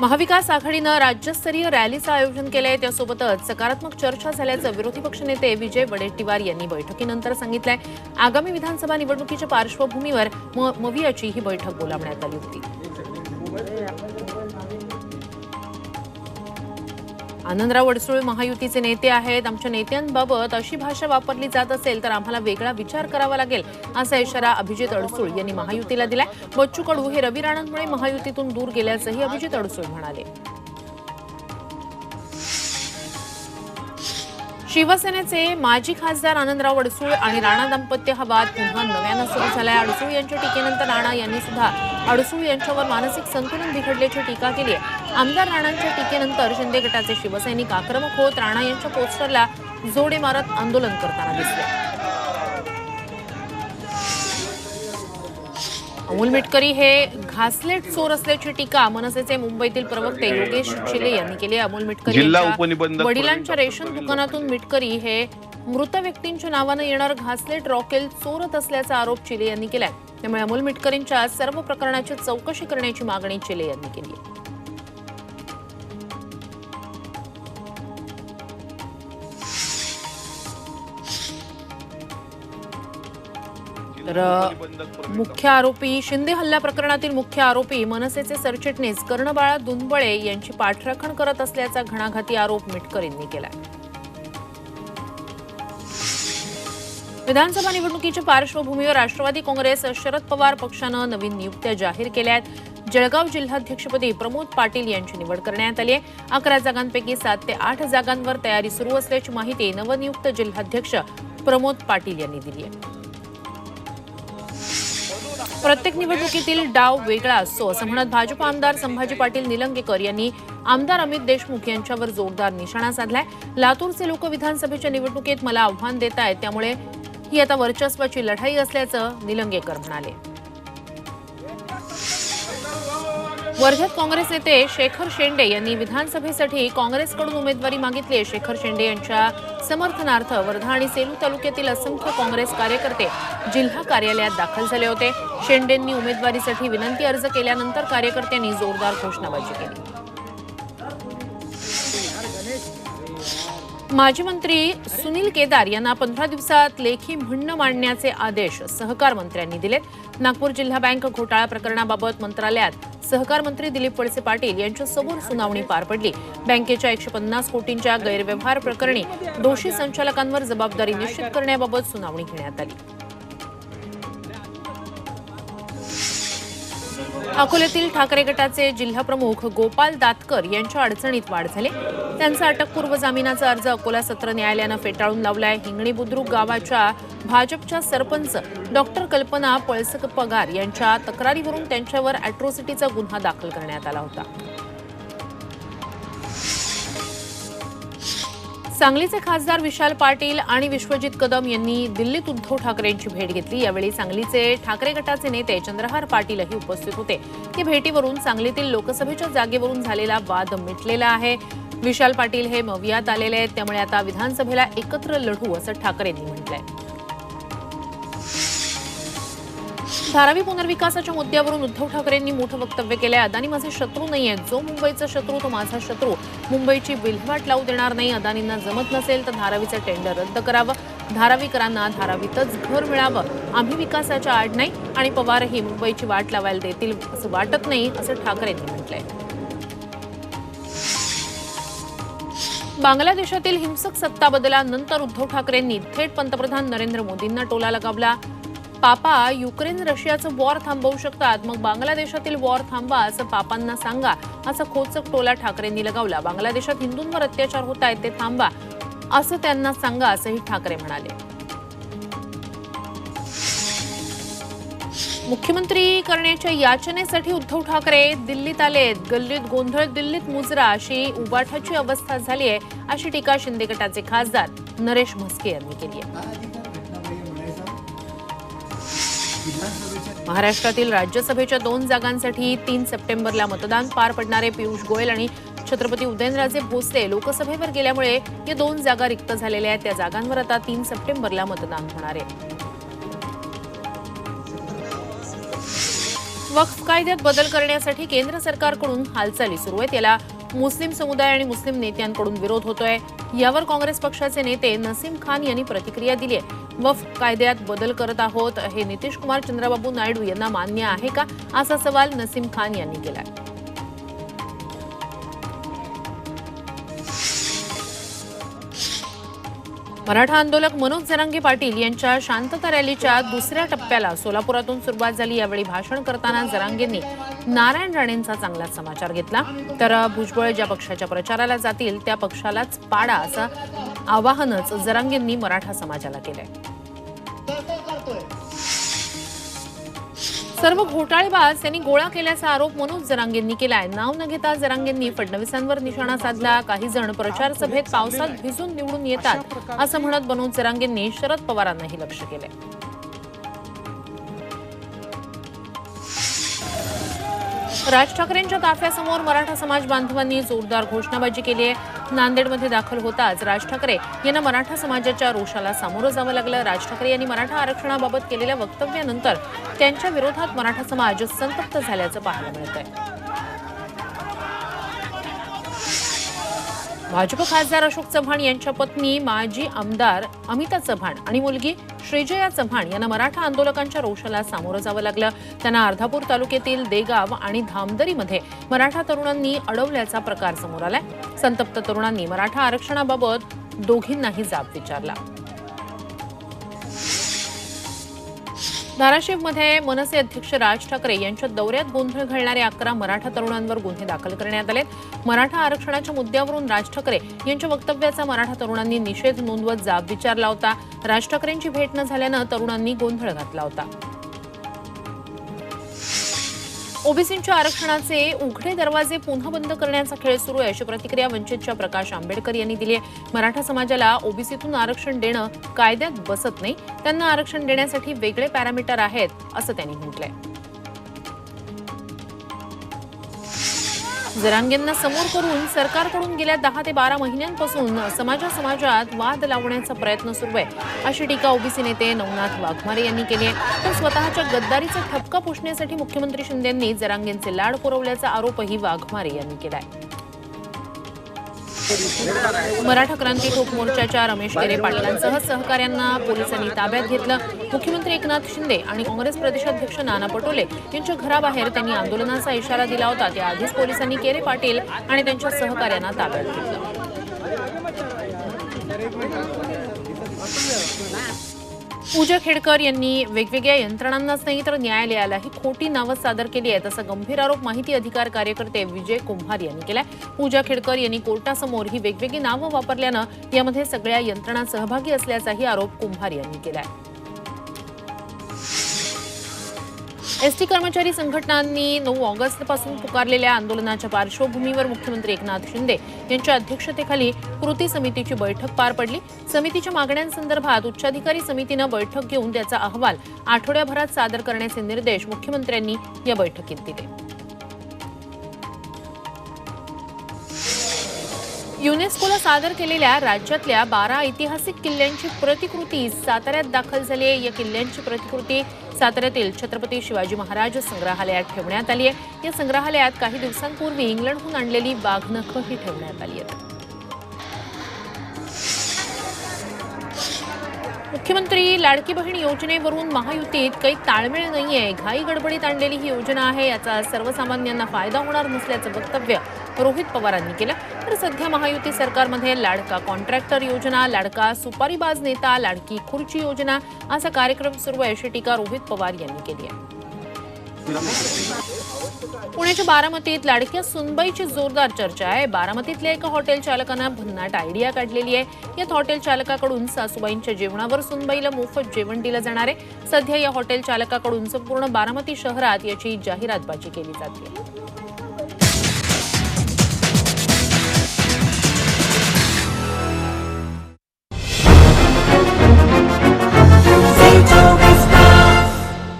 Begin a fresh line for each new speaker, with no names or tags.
महाविकास आघाडीनं राज्यस्तरीय रॅलीचं आयोजन केलंय. त्यासोबतच सकारात्मक चर्चा झाल्याचं विरोधी पक्षनेते विजय वडेट्टीवार यांनी बैठकीनंतर सांगितलंय. आगामी विधानसभा निवडणुकीच्या पार्श्वभूमीवर म- मवियाची ही बैठक बोलावण्यात आली होती. आनंदराव अडसूळ महायुतीचे नेते आहेत. आमच्या नेत्यांबाबत अशी भाषा वापरली जात असेल तर आम्हाला वेगळा विचार करावा लागेल असा इशारा अभिजित अडसूळ यांनी महायुतीला दिलाय. बच्चू कडू हे रवी राणांमुळे महायुतीतून दूर गेल्याचंही अभिजित अडसूळ म्हणाले. शिवसेनेचे माजी खासदार आनंदराव अडसूळ आणि राणा दाम्पत्य हा वाद पुन्हा नव्यानं सुरू झालाय. अडसूळ यांच्या टीकेनंतर राणा यांनी सुद्धा अडसूळ यांच्यावर मानसिक संतुलन बिघडल्याची टीका केली आहे. आमदार राणांच्या टीकेनंतर शिंदे गटाचे शिवसैनिक आक्रमक होत राणा यांच्या पोस्टरला जोडे मारत आंदोलन करताना दिसले. अमोल मिटकरी हे घासलेट चोर असल्याची टीका मनसेचे मुंबईतील प्रवक्ते योगेश चिले यांनी केली. अमोल मिटकरी वडिलांच्या रेशन दुकानातून मिटकरी हे मृत व्यक्तींच्या नावानं येणार घासलेट रॉकेल चोरत असल्याचा आरोप चिले यांनी केलाय. त्यामुळे अमोल मिटकरींच्या सर्व प्रकरणाची चौकशी करण्याची मागणी चिले यांनी केली आहे. तर मुख्य आरोपी शिंदे हल्ला प्रकरणातील मुख्य आरोपी मनसेचे सरचिटणीस कर्णबाळा दुनबळे यांची पाठराखण करत असल्याचा घणाघाती आरोप मिटकर यांनी केलाय. विधानसभा निवडणुकीच्या पार्श्वभूमीवर राष्ट्रवादी काँग्रेस शरद पवार पक्षानं नवीन नियुक्त्या जाहीर केल्या आहेत जळगाव जिल्हाध्यक्षपदी प्रमोद पाटील यांची निवड करण्यात आली आहे. अकरा जागांपैकी सात ते आठ जागांवर तयारी सुरू असल्याची माहिती नवनियुक्त जिल्हाध्यक्ष प्रमोद पाटील यांनी दिली आहे. प्रत्येक निवडणुकीतील डाव वेगळा असतो असं म्हणत भाजप आमदार संभाजी पाटील निलंगेकर यांनी आमदार अमित देशमुख यांच्यावर जोरदार निशाणा साधलाय. लातूरचे लोक विधानसभेच्या निवडणुकीत मला आव्हान देत आहेत त्यामुळे ही आता वर्चस्वाची लढाई असल्याचं निलंगेकर म्हणाले. वर्ध्यात काँग्रेस नेते शेखर शेंडे यांनी विधानसभेसाठी काँग्रेसकडून उमेदवारी मागितली शेखर शेंडे यांच्या समर्थनार्थ वर्धा आणि सेलू तालुक्यातील असंख्य काँग्रेस कार्यकर्ते जिल्हा कार्यालयात दाखल झाले होते. शेंडेंनी उमेदवारीसाठी विनंती अर्ज केल्यानंतर कार्यकर्त्यांनी जोरदार घोषणाबाजी केली. माजी मंत्री सुनील केदार यांना पंधरा दिवसात लेखी म्हणणं मांडण्याचे आदेश सहकार मंत्र्यांनी दिलेत. नागपूर जिल्हा बँक घोटाळा प्रकरणाबाबत मंत्रालयात सहकार मंत्री दिलीप वळसे पाटील यांच्यासमोर सुनावणी पार पडली. बँकेच्या एकशे पन्नास कोटींच्या गैरव्यवहार प्रकरणी दोषी संचालकांवर जबाबदारी निश्चित करण्याबाबत सुनावणी घेण्यात आली. अकोल्यातील ठाकरे गटाचे जिल्हाप्रमुख गोपाल दातकर यांच्या अडचणीत वाढ झाली. त्यांचा अटकपूर्व जामिनाचा अर्ज अकोला सत्र न्यायालयानं फेटाळून लावलाय. हिंगणी बुद्रुक गावाच्या भाजपच्या सरपंच डॉक्टर कल्पना पळसक पगार यांच्या तक्रारीवरून त्यांच्यावर अॅट्रॉसिटीचा गुन्हा दाखल करण्यात आला होता. सांगलीचे खासदार विशाल पाटील आणि विश्वजित कदम यांनी दिल्लीत उद्धव ठाकरेंची भेट घेतली. यावेळी सांगलीचे ठाकरे गटाचे नेते चंद्रहार पाटीलही उपस्थित होते. या भेटीवरून सांगलीतील लोकसभेच्या जागेवरून झालेला वाद मिटलेला आहे. विशाल पाटील हे मवियात आलेले आहेत. त्यामुळे आता विधानसभेला एकत्र लढू असं ठाकरेंनी म्हटलंय. धारावी पुनर्विकासाच्या मुद्द्यावरून उद्धव ठाकरेंनी मोठं वक्तव्य केलंय. अदानी माझे शत्रू नाही आहेत जो मुंबईचा शत्रू तो माझा शत्रू. मुंबईची विल्हेवाट लावू देणार नाही अदानींना जमत नसेल तर धारावीचं टेंडर रद्द करावं. धारावीकरांना धारावीतच घर मिळावं. आम्ही विकासाच्या आड नाही आणि पवारही मुंबईची वाट लावायला देतील असं वाटत नाही असं ठाकरेंनी म्हटलंय. बांगलादेशातील हिंसक सत्ता बदलानंतर उद्धव ठाकरेंनी थेट पंतप्रधान नरेंद्र मोदींना टोला लगावला. पापा युक्रेन रशियाचं वॉर थांबवू शकतात. मग बांगलादेशातील वॉर थांबा असं पापांना सांगा असा खोचक टोला ठाकरेंनी लगावला. बांगलादेशात हिंदूंवर अत्याचार होत आहेत ते थांबा असं त्यांना सांगा असंही ठाकरे म्हणाले. मुख्यमंत्री करण्याच्या याचनेसाठी उद्धव ठाकरे दिल्लीत आलेत. गल्लीत गोंधळ दिल्लीत मुजरा अशी उबाठाची अवस्था झाली आहे अशी टीका शिंदे गटाचे खासदार नरेश म्हस्के यांनी केली आहे महाराष्ट्रातील राज्यसभेच्या दोन जागांसाठी तीन सप्टेंबरला मतदान पार पडणारे पियुष गोयल आणि छत्रपती उदयनराजे भोसले लोकसभेवर गेल्यामुळे या दोन जागा रिक्त झालेल्या आहेत. त्या जागांवर आता तीन सप्टेंबरला मतदान होणार आहे. वक्फ कायद्यात बदल करण्यासाठी केंद्र सरकारकडून हालचाली सुरू आहेत. याला मुस्लिम समुदाय आणि मुस्लिम नेत्यांकडून विरोध होतोय. यावर काँग्रेस पक्षाचे नेते नसीम खान यांनी प्रतिक्रिया दिली आहे. कायद्यात बदल करत आहोत हे नितीश कुमार चंद्रबाबू नायडू यांना मान्य आहे का? असा सवाल नसीम खान यांनी केलाय. मराठा आंदोलक मनोज जरांगे पाटील यांच्या शांतता रॅलीच्या दुसऱ्या टप्प्याला सोलापुरातून सुरुवात झाली. यावेळी भाषण करताना जरांगेंनी नारायण राणेंचा चांगलाच समाचार घेतला. तर भुजबळ ज्या पक्षाच्या प्रचाराला जातील त्या पक्षालाच पाडा असं आवाहनच जरांगेंनी मराठा समाजाला केलंय. सर्व घोटाळेबाज यांनी गोळा केल्याचा आरोप मनोज जरांगेंनी केलाय. नाव न घेता जरांगेंनी फडणवीसांवर निशाणा साधला. काही जण प्रचार सभेत पावसात भिजून निवडून येतात असं म्हणत मनोज जरांगेंनी शरद पवारांनाही लक्ष केलंय. राज ठाकरेंच्या ताफ्यासमोर मराठा समाज बांधवांनी जोरदार घोषणाबाजी केली आहे. नांदेडमध्ये दाखल होताच राज ठाकरे यांना मराठा समाजाच्या रोषाला सामोरं जावं लागलं. राज ठाकरे यांनी मराठा आरक्षणाबाबत केलेल्या वक्तव्यानंतर त्यांच्या विरोधात मराठा समाज संतप्त झाल्याचं पाहायला मिळत आहे भाजप खासदार अशोक चव्हाण यांच्या पत्नी माजी आमदार अमिता चव्हाण आणि मुलगी श्रीजया चव्हाण यांना मराठा आंदोलकांच्या रोषाला सामोरं जावं लागलं. त्यांना अर्धापूर तालुक्यातील देगाव आणि धामदरीमध्ये मराठा तरुणांनी अडवल्याचा प्रकार समोर आलाय. संतप्त तरुणांनी मराठा आरक्षणाबाबत दोघींनाही जाब विचारला. धाराशिवमध्ये मनसे अध्यक्ष राज ठाकरे यांच्या दौऱ्यात गोंधळ घालणाऱ्या अकरा मराठा तरुणांवर गुन्हे दाखल करण्यात आलेत. मराठा आरक्षणाच्या मुद्द्यावरून राज ठाकरे यांच्या वक्तव्याचा मराठा तरुणांनी निषेध नोंदवत जाब विचारला होता. राज ठाकरेंची भेट न झाल्यानं तरुणांनी गोंधळ घातला होता. ओबीसींच्या आरक्षणाचे उघडे दरवाजे पुन्हा बंद करण्याचा खेळ सुरू आहे. अशी प्रतिक्रिया वंचितच्या प्रकाश आंबेडकर यांनी दिली आहे. मराठा समाजाला ओबीसीतून आरक्षण देणं कायद्यात बसत नाही. त्यांना आरक्षण देण्यासाठी वेगळे पॅरामीटर आहेत असं त्यांनी म्हटलंय. जरांगेंना समोर करून सरकारकडून गेल्या दहा ते बारा महिन्यांपासून समाजा समाजात वाद लावण्याचा प्रयत्न सुरू आहे. अशी टीका ओबीसी नेते नवनाथ वाघमारे यांनी केली आहे. तर स्वतःच्या गद्दारीचा ठपका पुसण्यासाठी मुख्यमंत्री शिंदेंनी जरांगेंचे लाड पुरवल्याचा आरोपही वाघमारे यांनी केला आहे मराठा क्रांती ठोक मोर्चाच्या रमेश केरे पाटलांसह सहकाऱ्यांना पोलिसांनी ताब्यात घेतलं. मुख्यमंत्री एकनाथ शिंदे आणि काँग्रेस प्रदेशाध्यक्ष नाना पटोले यांच्या घराबाहेर त्यांनी आंदोलनाचा इशारा दिला होता. त्याआधीच पोलिसांनी केरे पाटील आणि त्यांच्या सहकाऱ्यांना ताब्यात घेतलं. पूजा खेडकर यांनी वेगवेगळ्या यंत्रणांनाच नाही तर न्यायालयालाही खोटी नावं सादर केली आहेत असा गंभीर आरोप माहिती अधिकार कार्यकर्ते विजय कुंभार यांनी केलाय. पूजा खेडकर यांनी कोर्टासमोर ही वेगवेगळी नावं वापरल्यानं यामध्ये सगळ्या यंत्रणा सहभागी असल्याचाही आरोप कुंभार यांनी केलाय. एसटी कर्मचारी संघटनांनी नऊ ऑगस्टपासून पुकारलेल्या आंदोलनाच्या पार्श्वभूमीवर मुख्यमंत्री एकनाथ शिंदे यांच्या अध्यक्षतेखाली कृती समितीची बैठक पार पडली. समितीच्या मागण्यांसंदर्भात उच्चाधिकारी समितीनं बैठक घेऊन त्याचा अहवाल आठवड्याभरात सादर करण्याचे निर्देश मुख्यमंत्र्यांनी या बैठकीत दिले. युनेस्कोला सादर केलेल्या राज्यातल्या बारा ऐतिहासिक किल्ल्यांची प्रतिकृती साताऱ्यात दाखल झाली आहे. या किल्ल्यांची प्रतिकृती साताऱ्यातील छत्रपती शिवाजी महाराज संग्रहालयात ठेवण्यात आली आहे. या संग्रहालयात काही दिवसांपूर्वी इंग्लंडहून आणलेली बाघनखंही ठेवण्यात आली आहेत मुख्यमंत्री लाडकी बहीण योजनेवरून महायुतीत काही ताळमेळ नाहीये. घाई गडबडीत आणलेली ही योजना आहे. याचा सर्वसामान्यांना फायदा होणार नसल्याचं वक्तव्य रोहित पवारांनी केलं. तर सध्या महायुती सरकारमध्ये लाडका कॉन्ट्रॅक्टर योजना लाडका सुपारीबाज नेता लाडकी खुर्ची योजना असा कार्यक्रम सुरू आहे अशी टीका रोहित पवार यांनी केली आहे. पुण्याच्या बारामतीत लाडक्या सुनबाईची जोरदार चर्चा आहे. बारामतीतल्या एका हॉटेल चालकानं भन्नाट आयडिया काढलेली आहे. यात हॉटेल चालकाकडून सासूबाईंच्या जेवणावर सुनबाईला मोफत जेवण दिलं जाणार आहे. सध्या या हॉटेल चालकाकडून संपूर्ण बारामती शहरात याची जाहिरातबाजी केली जाते.